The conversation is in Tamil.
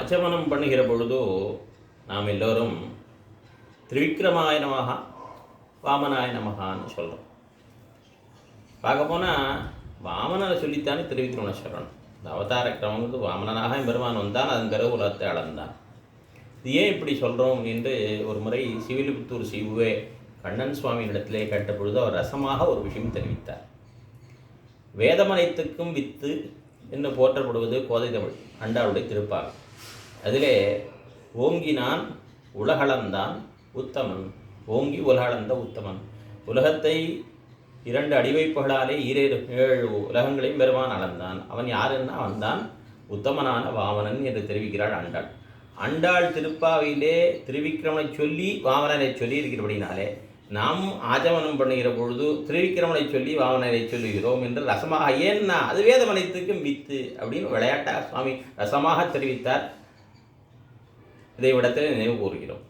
ஆச்சமனம் பண்ணுகிற பொழுதோ நாம் எல்லோரும் திரிவிக்ரமாய நமகா வாமனாய நமகான்னு சொல்கிறோம் பார்க்க போனால் வாமனரை சொல்லித்தானே திருவிக்ரமண சொல்லணும் இந்த அவதார கிரமங்கிறது வாமனனாக பெருமான் வந்தான் அதன் பிறகு உலகத்தை அளந்தான். இது ஏன் இப்படி சொல்கிறோம் என்று ஒரு முறை சிவிலிபுத்தூர் சிவுவே கண்ணன் சுவாமியினிடத்திலே கேட்ட பொழுது அவர் ரசமாக ஒரு விஷயம் தெரிவித்தார். வேதமனைத்துக்கும் வித்து என்று போற்றப்படுவது கோதை தமிழ் அண்டாளுடைய திருப்பாகும் அதிலே ஓங்கினான் உலகளந்தான் உத்தமன். ஓங்கி உலகளந்த உத்தமன். உலகத்தை இரண்டு அடிவைப்புகளாலே ஈரேழு ஏழு உலகங்களையும் பெருமான் அளந்தான். அவன் யாருன்னா அவன்தான் உத்தமனான வாமனன் என்று தெரிவிக்கிறாள் ஆண்டாள் அண்டாள் திருப்பாவையிலே திருவிக்கிரமனை சொல்லி வாமனனை சொல்லி இருக்கிறபடினாலே நாம் ஆஜமனம் பண்ணுகிற பொழுது திருவிக்கிரமனை சொல்லி வாமனரை சொல்லுகிறோம் என்று ரசமாக ஏன்னா அது வேதமனைத்துக்கும் வித்து அப்படின்னு விளையாட்டா சுவாமி ரசமாக தெரிவித்தார். இதை விடத்தில் நினைவு கூறுகிறோம்.